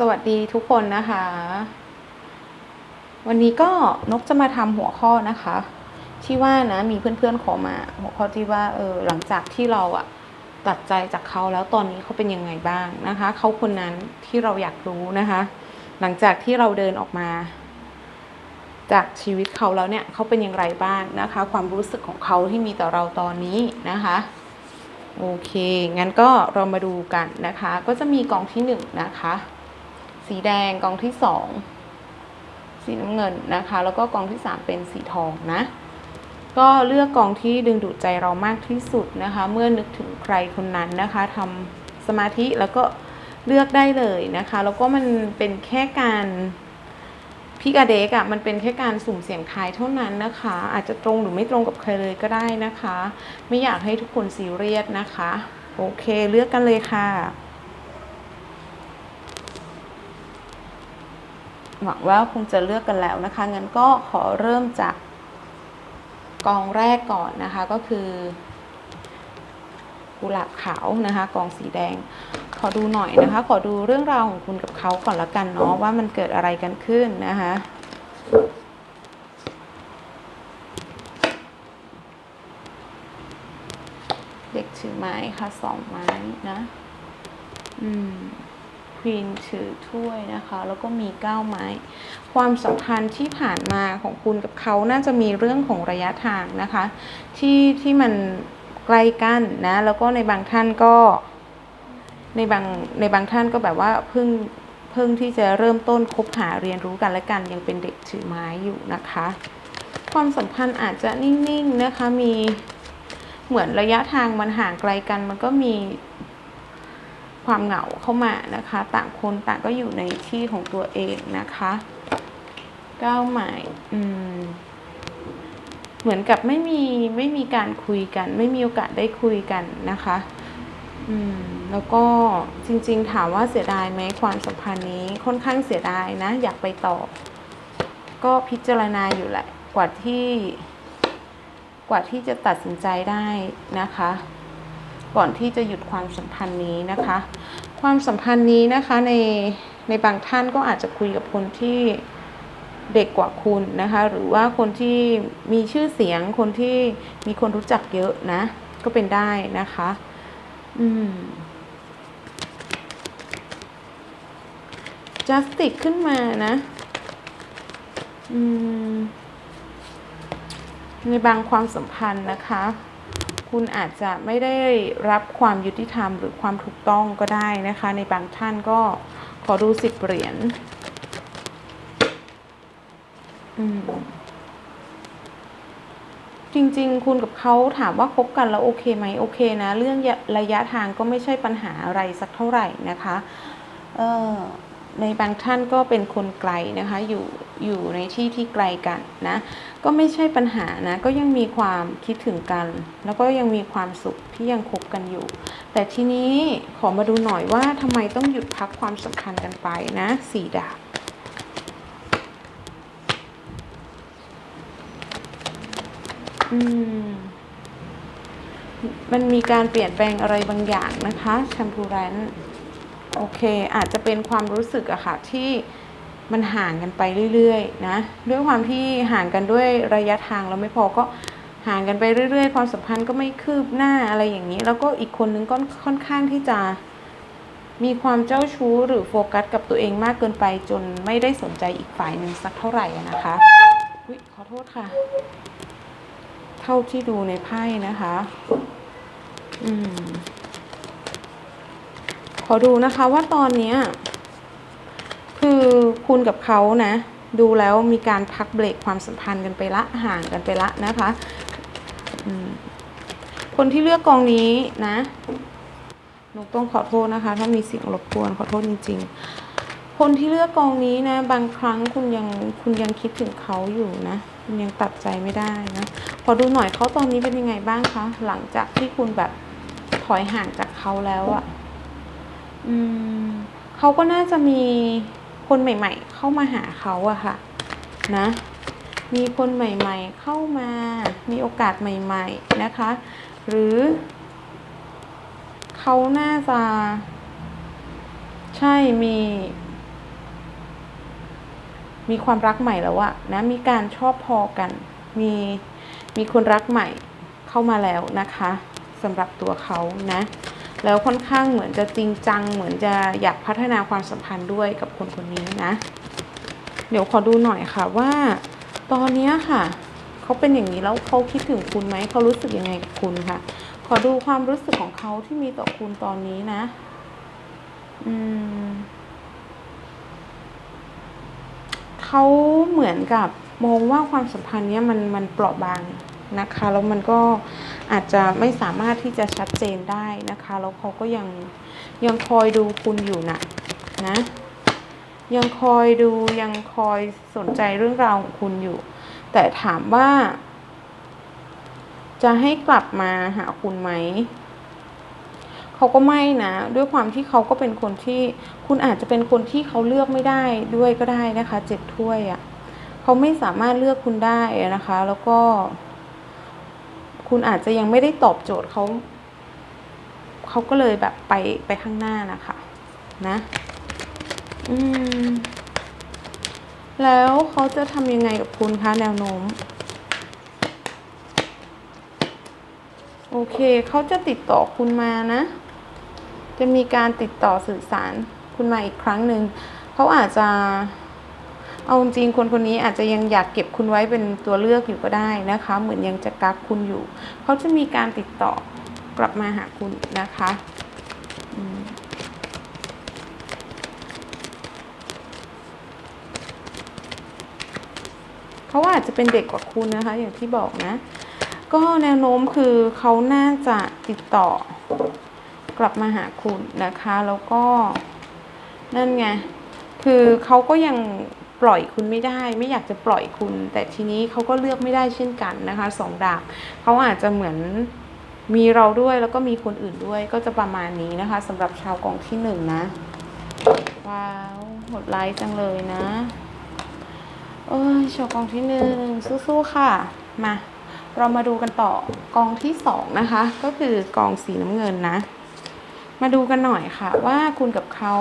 สวัสดีทุกคนนะคะ วันนี้ก็นกจะมาทำหัวข้อนะคะ ที่ว่านะมีเพื่อนๆขอมา หัวข้อที่ว่าเออหลังจากที่เราอะตัดใจจากเขาแล้วตอนนี้เขาเป็นยังไงบ้างนะคะ เขาคนนั้นที่เราอยากรู้นะคะ หลังจากที่เราเดินออกมา จากชีวิตเขาแล้วเนี่ยเขาเป็นอย่างไรบ้างนะคะ ความรู้สึกของเขาที่มีต่อเราตอนนี้นะคะโอเค งั้นก็เรามาดูกันนะคะ ก็จะมีกองที่หนึ่งนะคะ สีแดงกองที่สองสีน้ำเงินนะคะ แล้วก็กองที่สามเป็นสีทองนะ ก็เลือกกองที่ดึงดูดใจเรามากที่สุดนะคะ เมื่อนึกถึงใครคนนั้นนะคะทำสมาธิแล้วก็เลือกได้เลยนะคะ แล้วก็มันเป็นแค่การพิกาเดกอะมันเป็นแค่การสุ่มเสี่ยงทายเท่านั้นนะคะ อาจจะตรงหรือไม่ตรงกับใครเลยก็ได้นะคะ ไม่อยากให้ทุกคนซีเรียสนะคะ โอเคเลือกกันเลยค่ะ หวังว่าคงจะเลือกกันแล้วนะคะ งั้นก็ขอเริ่มจากกองแรกก่อนนะคะก็คือกุหลาบขาวนะคะ กองสีแดง ขอดูหน่อยนะคะ ขอดูเรื่องราวของคุณกับเขาก่อนละกันเนาะว่ามันเกิดอะไรกันขึ้นนะคะเด็กถือไม้ค่ะสองไม้นะ อืม ควีนถือถ้วยนะคะ แล้วก็มีเก้าไม้ ความสัมพันธ์ที่ผ่านมาของคุณกับเขาน่าจะมีเรื่องของระยะทางนะคะ ที่ที่มันใกล้กันนะ แล้วก็ในบางท่านก็ในบางในบางท่านก็แบบว่าเพิ่งเพิ่งที่จะเริ่มต้นคบหาเรียนรู้กันและกันยังเป็นเด็กถือไม้อยู่นะคะ ความสัมพันธ์อาจจะนิ่งๆนะคะมีเหมือนระยะทางมันห่างไกลกัน มันก็มี ความเหงาเข้ามานะคะ ต่างคนต่างก็อยู่ในที่ของตัวเองนะคะก้าวหมายอืมเหมือนกับไม่มีไม่มีการคุยกัน ไม่มีโอกาสได้คุยกันนะคะอืมแล้วก็จริง ๆ ถามว่าเสียดายไหมความสัมพันธ์นี้ค่อนข้างเสียดายนะ อยากไปต่อ ก็พิจารณาอยู่แหละกว่าที่ กว่าที่จะตัดสินใจได้นะคะ ก่อนที่จะหยุดความสัมพันธ์นี้นะคะ ความสัมพันธ์นี้นะคะในในบางท่านก็อาจจะคุยกับคนที่เด็กกว่าคุณนะคะ หรือว่าคนที่มีชื่อเสียงคนที่มีคนรู้จักเยอะนะ ก็เป็นได้นะคะ อืม justice ขึ้นมานะ อืมในบางความสัมพันธ์นะคะ คุณอาจจะไม่ได้รับความยุติธรรมหรือความถูกต้องก็ได้นะคะ ในบางท่านก็ขอดูสิบเหรียญจริง ๆ คุณกับเขาถามว่าคบกันแล้วโอเคไหมโอเคนะ เรื่องระยะทางก็ไม่ใช่ปัญหาอะไรสักเท่าไหร่นะคะ เออ ในบางท่านก็เป็นคนไกลนะคะอยู่อยู่ในที่ที่ไกลกันนะก็ไม่ใช่ปัญหานะก็ยังมีความคิดถึงกัน แล้วก็ยังมีความสุขที่ยังคบกันอยู่ แต่ทีนี้ขอมาดูหน่อยว่าทำไมต้องหยุดพักความสัมพันธ์กันไปนะสี่ดาบอืมมันมีการเปลี่ยนแปลงอะไรบางอย่างนะคะแชมพูแรน โอเค อาจจะเป็นความรู้สึกอะค่ะที่มันห่างกันไปเรื่อยๆนะด้วยความที่ห่างกันด้วยระยะทางแล้วไม่พอก็ห่างกันไปเรื่อยๆ ความสัมพันธ์ก็ไม่คืบหน้าอะไรอย่างนี้ แล้วก็อีกคนนึงก็ค่อนข้างที่จะมีความเจ้าชู้หรือโฟกัสกับตัวเองมากเกินไปจนไม่ได้สนใจอีกฝ่ายหนึ่งสักเท่าไหร่นะคะอุ๊ยขอโทษค่ะ เท่าที่ดูในไพ่นะคะ อืม ขอดูนะคะว่าตอนนี้คือคุณกับเขานะ ดูแล้วมีการพักเบรกความสัมพันธ์กันไปละห่างกันไปละนะคะคนที่เลือกกองนี้นะหนูต้องขอโทษนะคะ ถ้ามีเสียงรบกวนขอโทษจริง ๆ คนที่เลือกกองนี้นะ บางครั้งคุณยังคุณยังคิดถึงเขาอยู่นะคุณยังตัดใจไม่ได้นะขอดูหน่อยเขาตอนนี้เป็นยังไงบ้างคะหลังจากที่คุณแบบถอยห่างจากเขาแล้วอะ อืมเขาก็น่าจะมีคนใหม่ ๆ เข้ามาหาเขาอะค่ะ นะ มีคนใหม่ ๆ เข้ามา มีโอกาสใหม่ ๆ นะคะ หรือเขาน่าจะ ใช่มี มีความรักใหม่แล้วอะนะ มีการชอบพอกัน มีมีคนรักใหม่เข้ามาแล้วนะคะสำหรับตัวเขานะ แล้วค่อนข้างเหมือนจะจริงจัง เหมือนจะอยากพัฒนาความสัมพันธ์ด้วยกับคนคนนี้นะ เดี๋ยวขอดูหน่อยค่ะว่า ตอนนี้ค่ะเขาเป็นอย่างนี้แล้วเขาคิดถึงคุณไหมเขารู้สึกยังไงกับคุณค่ะ ขอดูความรู้สึกของเขาที่มีต่อคุณตอนนี้นะ อืมเขาเหมือนกับมองว่าความสัมพันธ์เนี้ยมันมันเปราะบาง นะคะแล้วมันก็อาจจะไม่สามารถที่จะชัดเจนได้นะคะแล้วเขาก็ยังยังคอยดูคุณอยู่นะนะยังคอยดูยังคอยสนใจเรื่องราวของคุณอยู่ แต่ถามว่า จะให้กลับมาหาคุณไหมเขาก็ไม่นะ ด้วยความที่เขาก็เป็นคนที่คุณอาจจะเป็นคนที่เขาเลือกไม่ได้ด้วยก็ได้นะคะเจ็ดถ้วยอะ่ะเขาไม่สามารถเลือกคุณได้นะคะ แล้วก็ คุณอาจจะยังไม่ได้ตอบโจทย์เขาเขาก็เลยแบบไปไปข้างหน้านะคะ นะอืมแล้วเขาจะทำยังไงกับคุณคะแนวโน้ม โอเคเขาจะติดต่อคุณมานะ จะมีการติดต่อสื่อสารคุณมาอีกครั้งหนึ่งเขาอาจจะ เอาจริงคนคนนี้อาจจะยังอยากเก็บคุณไว้เป็นตัวเลือกอยู่ก็ได้นะคะ เหมือนยังจะกักคุณอยู่ เขาจะมีการติดต่อกลับมาหาคุณนะคะเขาอาจจะเป็นเด็กกว่าคุณนะคะ อย่างที่บอกนะ ก็แนวโน้มคือเขาน่าจะติดต่อกลับมาหาคุณนะคะ แล้วก็นั่นไง คือเขาก็ยัง ปล่อยคุณไม่ได้ ไม่อยากจะปล่อยคุณ แต่ทีนี้เขาก็เลือกไม่ได้เช่นกันนะคะสองดาบเขาอาจจะเหมือนมีเราด้วยแล้วก็มีคนอื่นด้วยก็จะประมาณนี้นะคะสำหรับชาวกองที่หนึ่งนะ ว้าวโหดไลท์จังเลยนะ เอ้ยชาวกองที่หนึ่งสู้ๆค่ะ มา เรามาดูกันต่อกองที่สองนะคะ ก็คือกองสีน้ำเงินนะ มาดูกันหน่อยค่ะ ว่าคุณกับเขา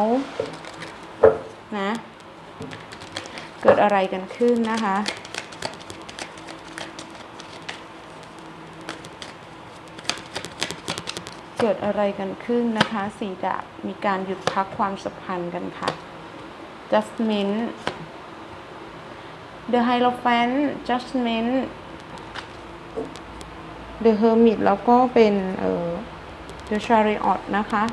นะ เกิดอะไรกันขึ้นนะคะ เกิดอะไรกันขึ้นนะคะสีดาบมีการหยุดพักความสัมพันธ์กันค่ะ Justment The Hierophant Judgment The Hermit แล้วก็เป็นเอ่อ The Chariot นะคะ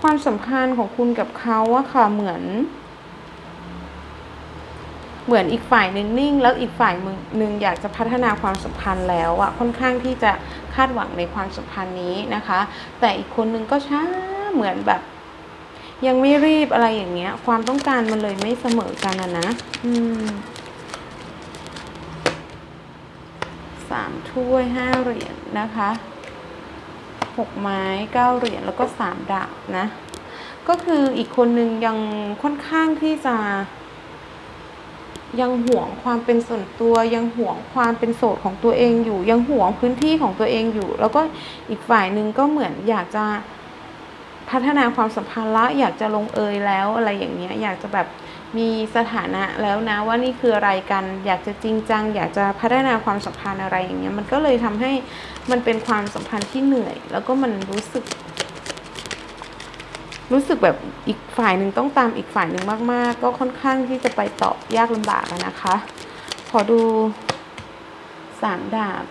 ความสัมพันธ์ของคุณกับเขาอะค่ะเหมือน เหมือนอีกฝ่ายหนึ่งนิ่ง แล้วอีกฝ่ายหนึ่งอยากจะพัฒนาความสัมพันธ์แล้วอะค่อนข้างที่จะคาดหวังในความสัมพันธ์นี้นะคะ แต่อีกคนนึงก็ช้าเหมือนแบบ ยังไม่รีบอะไรอย่างเงี้ย ความต้องการมันเลยไม่เสมอกันอะนะอืมสามถ้วยห้าเหรียญนะคะหกไม้เก้าเหรียญแล้วก็สามดาบนะ ก็คืออีกคนนึงยังค่อนข้างที่จะ ยังห่วงความเป็นส่วนตัว ยังห่วงความเป็นโสดของตัวเองอยู่ ยังห่วงพื้นที่ของตัวเองอยู่ แล้วก็อีกฝ่ายหนึ่งก็เหมือนอยากจะพัฒนาความสัมพันธ์ละอยากจะลงเอยแล้วอะไรอย่างเงี้ยอยากจะแบบมีสถานะแล้วนะว่านี่คืออะไรกัน อยากจะจริงจัง อยากจะพัฒนาความสัมพันธ์อะไรอย่างเงี้ยมันก็เลยทำให้มันเป็นความสัมพันธ์ที่เหนื่อย แล้วก็มันรู้สึก รู้สึกแบบอีกฝ่ายหนึ่งต้องตามอีกฝ่ายหนึ่งมาก ๆ ก็ค่อนข้างที่จะไปตอบยากลำบากนะคะ ขอดูสามดาบ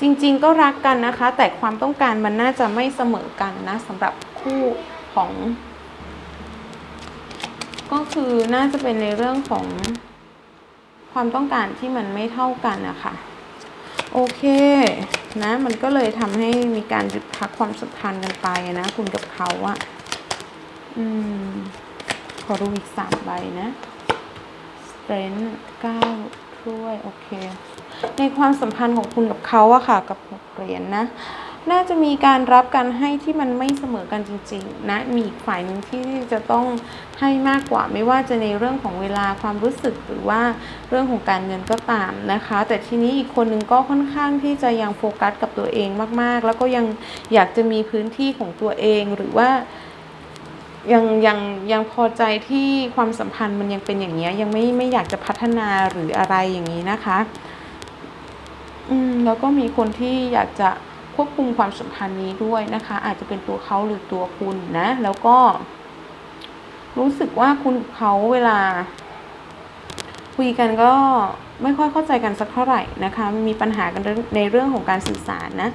จริง ๆ ก็รักกันนะคะ แต่ความต้องการมันน่าจะไม่เสมอกันนะสำหรับคู่ของ ก็คือน่าจะเป็นในเรื่องของความต้องการที่มันไม่เท่ากันนะคะ โอเค นะ มันก็เลยทำให้มีการหยุดพักความสัมพันธ์กันไปนะ คุณกับเขาอะอืม ขอดูอีกสามใบนะเสรนด์เก้าถ้วย โอเค ในความสัมพันธ์ของคุณกับเขาอะค่ะ กับหกเหรียญนะ น่าจะมีการรับการให้ที่มันไม่เสมอกันจริง ๆ นะ มีอีกฝ่ายหนึ่งที่จะต้องให้มากกว่า ไม่ว่าจะในเรื่องของเวลาความรู้สึกหรือว่าเรื่องของการเงินก็ตามนะคะ แต่ทีนี้อีกคนหนึ่งก็ค่อนข้างที่จะยังโฟกัสกับตัวเองมากๆ แล้วก็ยังอยากจะมีพื้นที่ของตัวเองหรือว่ายังยังยังพอใจที่ความสัมพันธ์มันยังเป็นอย่างเงี้ยยังไม่ไม่อยากจะพัฒนาหรืออะไรอย่างนี้นะคะ อืมแล้วก็มีคนที่อยากจะ ควบคุมความสัมพันธ์นี้ด้วยนะคะ อาจจะเป็นตัวเขาหรือตัวคุณนะ แล้วก็ รู้สึกว่าคุณเขาเวลา คุยกันก็ไม่ค่อยเข้าใจกันสักเท่าไหร่นะคะ มีปัญหากันในเรื่องของการสื่อสารนะ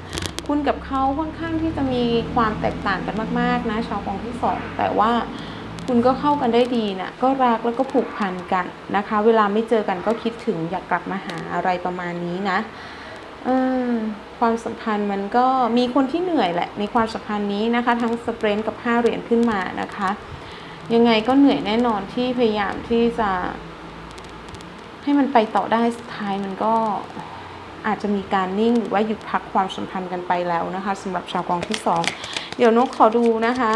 คุณกับเขาค่อนข้างที่จะมีความแตกต่างกันมาก ๆ นะ ชาวกองที่สองแต่ว่าคุณก็เข้ากันได้ดีนะก็รักแล้วก็ผูกพันกันนะคะ เวลาไม่เจอกันก็คิดถึงอยากกลับมาหาอะไรประมาณนี้นะ ความสัมพันธ์มันก็มีคนที่เหนื่อยแหละในความสัมพันธ์นี้นะคะ ทั้งสเปรนกับ5เหรียญขึ้นมานะคะ ยังไงก็เหนื่อยแน่นอนที่พยายามที่จะ ให้มันไปต่อได้สุดท้ายมันก็อาจจะมีการนิ่งหรือว่าหยุดพักความสัมพันธ์กันไปแล้วนะคะสำหรับชาวกองที่สองเดี๋ยวนกขอดูนะคะ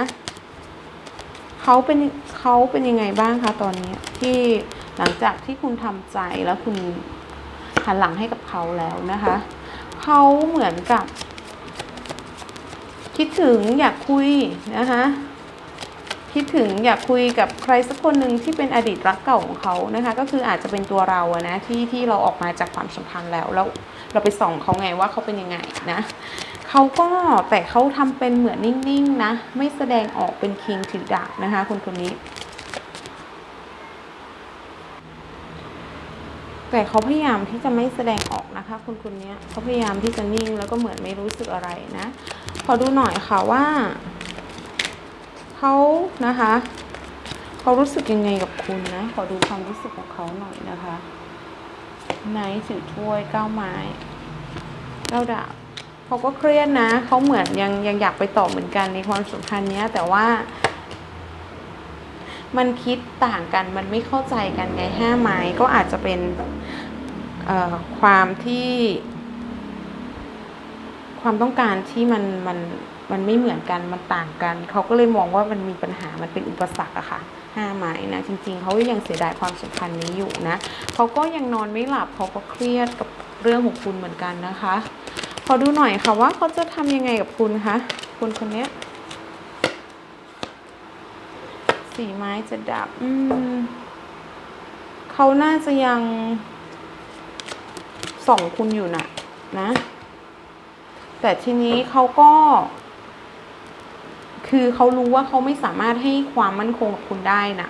เขาเป็นเขาเป็นยังไงบ้างคะตอนนี้ที่หลังจากที่คุณทำใจแล้วคุณ หันหลังให้กับเขาแล้วนะคะ เขาเหมือนกับ คิดถึงอยากคุยนะคะคิดถึงอยากคุยกับใครสักคนหนึ่งที่เป็นอดีตรักเก่าของเขานะคะ ก็คืออาจจะเป็นตัวเราอะนะที่ที่เราออกมาจากความสัมพันธ์แล้วแล้วเราไปส่องเขาไงว่าเขาเป็นยังไงนะเขาก็แต่เขาทำเป็นเหมือนนิ่งๆนะ ไม่แสดงออกเป็นคิงถือดาบนะคะคนคนนี้ แต่เขาพยายามที่จะไม่แสดงออกนะคะ คนคนนี้เขาพยายามที่จะนิ่งแล้วก็เหมือนไม่รู้สึกอะไรนะขอดูหน่อยค่ะว่าเขานะคะเขารู้สึกยังไงกับคุณนะ ขอดูความรู้สึกของเขาหน่อยนะคะไนท์ถือถ้วยเก้าไม้เก้าดาบเขาก็เครียดนะเขาเหมือนยังยังอยากไปต่อเหมือนกันในความสัมพันธ์เนี้ยแต่ว่ามันคิดต่างกันมันไม่เข้าใจกันไงห้าไม้ก็อาจจะเป็น ความที่ ความต้องการที่มันมันมันไม่เหมือนกันมันต่างกัน เขาก็เลยมองว่ามันมีปัญหามันเป็นอุปสรรคอะค่ะห้าไม้นะจริง ๆ เขายังเสียดายความสัมพันธ์นี้อยู่นะเขาก็ยังนอนไม่หลับเขาก็เครียดกับเรื่องของคุณเหมือนกันนะคะ ขอดูหน่อยค่ะว่าเขาจะทำยังไงกับคุณคะคุณคนเนี้ยสีไม้จะดับ อืมเขาน่าจะยัง ส่องคุณอยู่น่ะนะ แต่ทีนี้เขาก็ คือเขารู้ว่าเขาไม่สามารถให้ความมั่นคงกับคุณได้นะ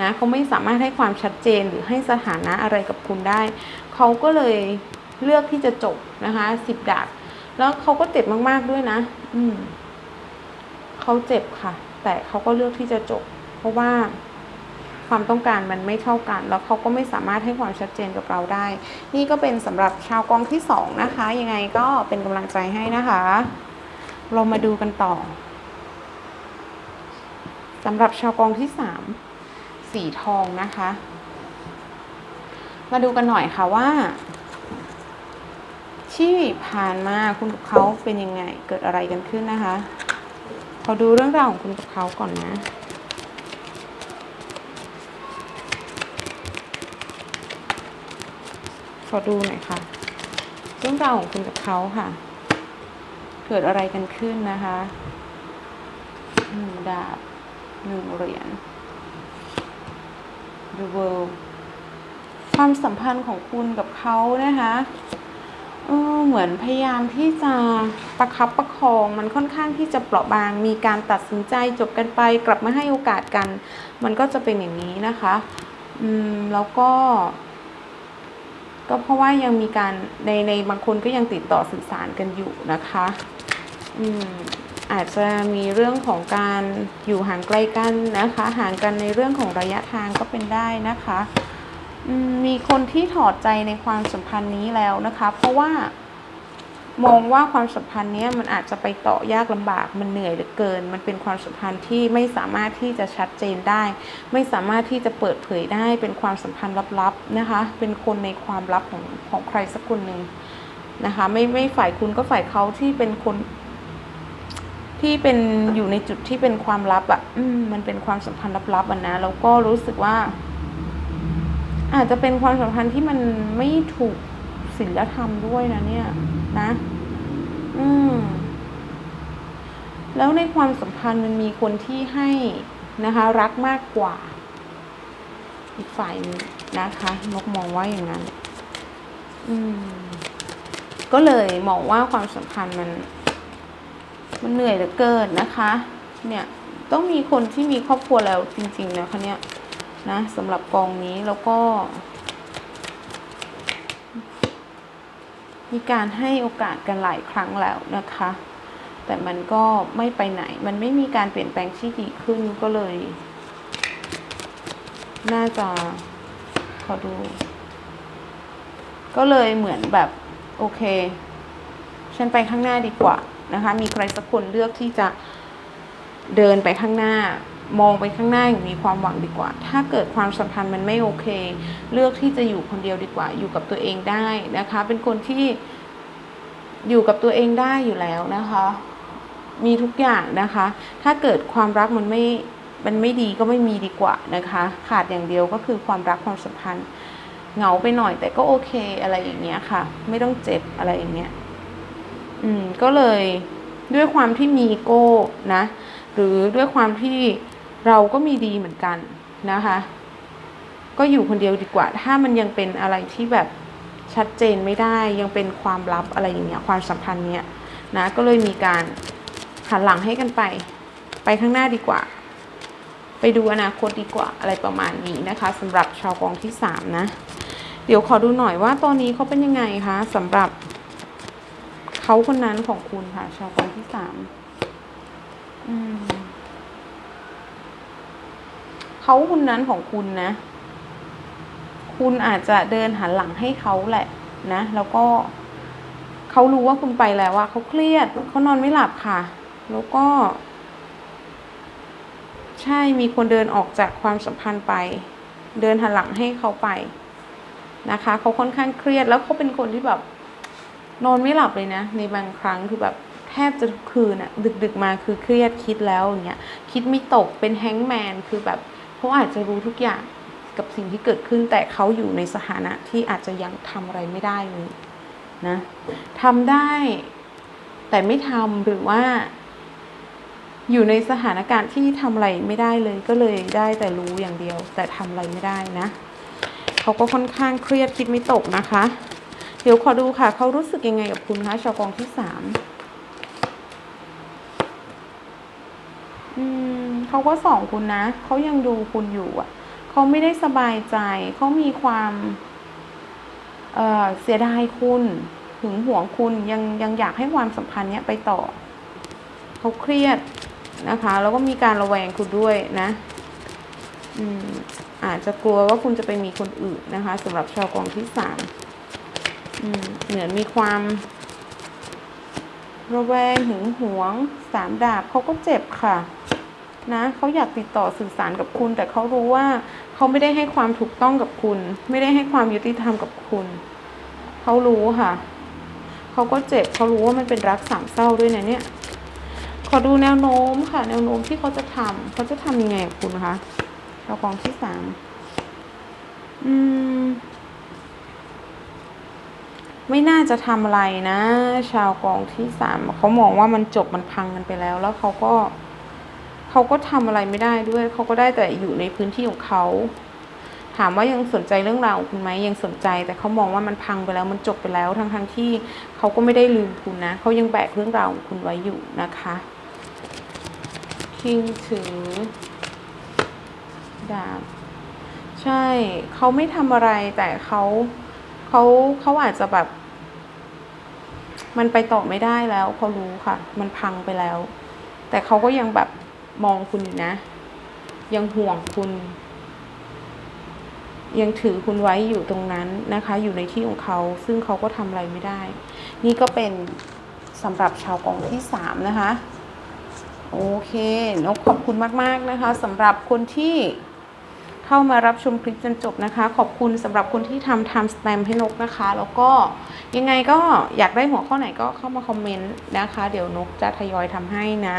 นะเขาไม่สามารถให้ความชัดเจนหรือให้สถานะอะไรกับคุณได้ เขาก็เลยเลือกที่จะจบนะคะสิบดาบแล้วเขาก็เจ็บมากๆด้วยนะ อืมเขาเจ็บค่ะ แต่เขาก็เลือกที่จะจบ เพราะว่า ความต้องการมันไม่เท่ากัน แล้วเขาก็ไม่สามารถให้ความชัดเจนกับเราได้ นี่ก็เป็นสำหรับชาวกองที่สองนะคะ ยังไงก็เป็นกำลังใจให้นะคะ เรามาดูกันต่อสำหรับชาวกองที่สามสีทองนะคะ มาดูกันหน่อยค่ะว่าที่ผ่านมาคุณกับเขาเป็นยังไง เกิดอะไรกันขึ้นนะคะ ขอดูเรื่องราวของคุณกับเขาก่อนนะ ขอดูหน่อยค่ะเรื่องราวของคุณกับเขาค่ะ เกิดอะไรกันขึ้นนะคะหนึ่งดาบหนึ่งเหรียญ The World ความสัมพันธ์ของคุณกับเขานะคะเออเหมือนพยายามที่จะประคับประคองมันค่อนข้างที่จะเปราะบาง มีการตัดสินใจจบกันไป กลับมาให้โอกาสกัน มันก็จะเป็นอย่างนี้นะคะ อืมแล้วก็ ก็เพราะว่ายังมีการในในบางคนก็ยังติดต่อสื่อสารกันอยู่นะคะอืมอาจจะมีเรื่องของการอยู่ห่างไกลกันนะคะห่างกันในเรื่องของระยะทางก็เป็นได้นะคะอืมมีคนที่ถอดใจในความสัมพันธ์นี้แล้วนะคะ เพราะว่า มองว่าความสัมพันธ์เนี้ยมันอาจจะไปต่อยากลำบากมันเหนื่อยเหลือเกิน มันเป็นความสัมพันธ์ที่ไม่สามารถที่จะชัดเจนได้ ไม่สามารถที่จะเปิดเผยได้เป็นความสัมพันธ์ลับๆนะคะ เป็นคนในความลับของของใครสักคนหนึ่งนะคะ ไม่ไม่ฝ่ายคุณก็ฝ่ายเขาที่เป็นคน ที่เป็นอยู่ในจุดที่เป็นความลับอะ่ะมมันเป็นความสัมพันธ์ลับๆอะนะแล้วก็รู้สึกว่า อาจจะเป็นความสัมพันธ์ที่มันไม่ถูก ศีลธรรมด้วยนะเนี่ยนะ อืม แล้วในความสัมพันธ์มันมีคนที่ให้นะคะ รักมากกว่า อีกฝ่ายหนึงนะคะนกมองว่าอย่างนั้น อืม ก็เลยมองว่าความสัมพันธ์มัน มันเหนื่อยเหลือเกินนะคะ เนี่ย ต้องมีคนที่มีครอบครัวแล้วจริง ๆ นะคะเนี่ยนะสำหรับกองนี้แล้วก็ มีการให้โอกาสกันหลายครั้งแล้วนะคะ แต่มันก็ไม่ไปไหน มันไม่มีการเปลี่ยนแปลงที่ดีขึ้นก็เลย น่าจะขอดู ก็เลยเหมือนแบบโอเค ฉันไปข้างหน้าดีกว่านะคะ มีใครสักคนเลือกที่จะเดินไปข้างหน้า มองไปข้างหน้าอย่างมีความหวังดีกว่า ถ้าเกิดความสัมพันธ์มันไม่โอเค เลือกที่จะอยู่คนเดียวดีกว่า อยู่กับตัวเองได้นะคะ เป็นคนที่อยู่กับตัวเองได้อยู่แล้วนะคะ มีทุกอย่างนะคะ ถ้าเกิดความรักมันไม่มันไม่ดีก็ไม่มีดีกว่านะคะ ขาดอย่างเดียวก็คือความรักความสัมพันธ์เหงาไปหน่อยแต่ก็โอเคอะไรอย่างเงี้ยค่ะ ไม่ต้องเจ็บอะไรอย่างเงี้ยอืมก็เลยด้วยความที่มีอีโก้นะ หรือด้วยความที่ เราก็มีดีเหมือนกันนะคะ ก็อยู่คนเดียวดีกว่า ถ้ามันยังเป็นอะไรที่แบบชัดเจนไม่ได้ยังเป็นความลับอะไรอย่างเงี้ยความสัมพันธ์เนี้ยนะก็เลยมีการหันหลังให้กันไป ไปข้างหน้าดีกว่า ไปดูอนาคตดีกว่าอะไรประมาณนี้นะคะสำหรับชาวกองที่สามนะ เดี๋ยวขอดูหน่อยว่าตอนนี้เขาเป็นยังไงคะสำหรับเขาคนนั้นของคุณค่ะ ชาวกองที่สามอืม เขาคนนั้นของคุณนะ คุณอาจจะเดินหันหลังให้เขาแหละนะ แล้วก็เขารู้ว่าคุณไปแล้วว่าเขาเครียดเขานอนไม่หลับค่ะ แล้วก็ ใช่มีคนเดินออกจากความสัมพันธ์ไป เดินหันหลังให้เขาไปนะคะเขาค่อนข้างเครียดแล้วเขาเป็นคนที่แบบนอนไม่หลับเลยนะ ในบางครั้งคือแบบแทบจะทุกคืนอะดึกดึกๆมาคือเครียดคิดแล้วอย่างเงี้ยคิดไม่ตกเป็นแฮงแมนคือแบบ เขาอาจจะรู้ทุกอย่างกับสิ่งที่เกิดขึ้น แต่เขาอยู่ในสถานะที่อาจจะยังทำอะไรไม่ได้เลยนะทำได้แต่ไม่ทำหรือว่า อยู่ในสถานการณ์ที่ทำอะไรไม่ได้เลย ก็เลยได้แต่รู้อย่างเดียว แต่ทำอะไรไม่ได้นะเขาก็ค่อนข้างเครียดคิดไม่ตกนะคะ เดี๋ยวขอดูค่ะ เขารู้สึกยังไงกับคุณคะชาวกองที่สามอืม เขาก็ส่องคุณนะ เขายังดูคุณอยู่อะ เขาไม่ได้สบายใจ เขามีความเอ่อเสียดายคุณหึงหวงคุณยังยังอยากให้ความสัมพันธ์เนี้ยไปต่อ เขาเครียดนะคะ แล้วก็มีการระแวงคุณด้วยนะอืมอาจจะกลัวว่าคุณจะไปมีคนอื่นนะคะสำหรับชาวกองที่สามอืมเหมือนมีความระแวงหึงหวงสามดาบเขาก็เจ็บค่ะ นะเขาอยากติดต่อสื่อสารกับคุณ แต่เขารู้ว่าเขาไม่ได้ให้ความถูกต้องกับคุณ ไม่ได้ให้ความยุติธรรมกับคุณ เขารู้ค่ะ เขาก็เจ็บเขารู้ว่ามันเป็นรักสามเศร้าด้วยนะเนี่ย ขอดูแนวโน้มค่ะ แนวโน้มที่เขาจะทำเขาจะทำยังไงกับคุณคะเรากองที่สามอืม ไม่น่าจะทำอะไรนะ ชาวกองที่สามเขามองว่ามันจบมันพังกันไปแล้ว แล้วเขาก็ เขาก็ทำอะไรไม่ได้ด้วย เขาก็ได้แต่อยู่ในพื้นที่ของเขาถามว่ายังสนใจเรื่องราวคุณไหมยังสนใจ แต่เขามองว่ามันพังไปแล้วมันจบไปแล้วทั้งทั้งที่เขาก็ไม่ได้ลืมคุณนะเขายังแบกเรื่องราวของคุณไว้อยู่นะคะคิงถือดาบใช่เขาไม่ทำอะไรแต่เขาเขาเขาอาจจะแบบ มันไปต่อไม่ได้แล้วเขารู้ค่ะ มันพังไปแล้ว แต่เขาก็ยังแบบ มองคุณอยู่นะ ยังห่วงคุณ ยังถือคุณไว้อยู่ตรงนั้นนะคะ อยู่ในที่ของเขา ซึ่งเขาก็ทำอะไรไม่ได้ นี่ก็เป็นสำหรับชาวกองที่สามนะคะ โอเคนกขอบคุณมาก ๆ นะคะสำหรับคนที่เข้ามารับชมคลิปจนจบนะคะ ขอบคุณสำหรับคนที่ทำ time stamp ให้นกนะคะ แล้วก็ยังไงก็อยากได้หัวข้อไหนก็เข้ามาคอมเมนต์นะคะ เดี๋ยวนกจะทยอยทำให้นะ